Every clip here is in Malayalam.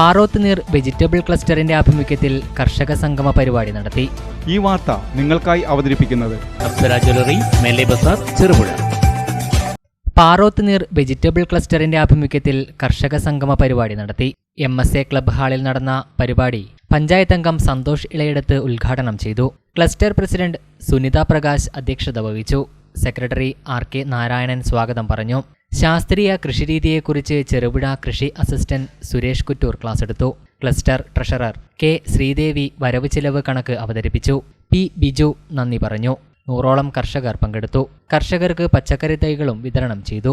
പാറോത്തുനീർ വെജിറ്റബിൾ ക്ലസ്റ്ററിന്റെ ആഭിമുഖ്യത്തിൽ കർഷക സംഗമ പരിപാടി നടത്തി. ഈ വാർത്ത നിങ്ങൾക്കായി അവതരിപ്പിക്കുന്നത് അപ്സര ജ്വല്ലറി മേലെ ബസാർ ചെറുപുഴ. പാറോത്തുനീർ വെജിറ്റബിൾ ക്ലസ്റ്ററിന്റെ ആഭിമുഖ്യത്തിൽ കർഷക സംഗമ പരിപാടി നടത്തി. എം എസ് എ ക്ലബ് ഹാളിൽ നടന്ന പരിപാടി പഞ്ചായത്ത് അംഗം സന്തോഷ് ഇളയെടുത്ത് ഉദ്ഘാടനം ചെയ്തു. ക്ലസ്റ്റർ പ്രസിഡന്റ് സുനിത പ്രകാശ് അധ്യക്ഷത വഹിച്ചു. സെക്രട്ടറി ആർ കെ നാരായണൻ സ്വാഗതം പറഞ്ഞു. ശാസ്ത്രീയ കൃഷിരീതിയെക്കുറിച്ച് ചെറുപുഴ കൃഷി അസിസ്റ്റന്റ് സുരേഷ് കുറ്റൂർ ക്ലാസ് എടുത്തു ക്ലസ്റ്റർ ട്രഷറർ കെ ശ്രീദേവി വരവ് ചിലവ് കണക്ക് അവതരിപ്പിച്ചു. പി ബിജു നന്ദി പറഞ്ഞു. നൂറോളം കർഷകർ പങ്കെടുത്തു. കർഷകർക്ക് പച്ചക്കറി തൈകളും വിതരണം ചെയ്തു.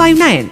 five nine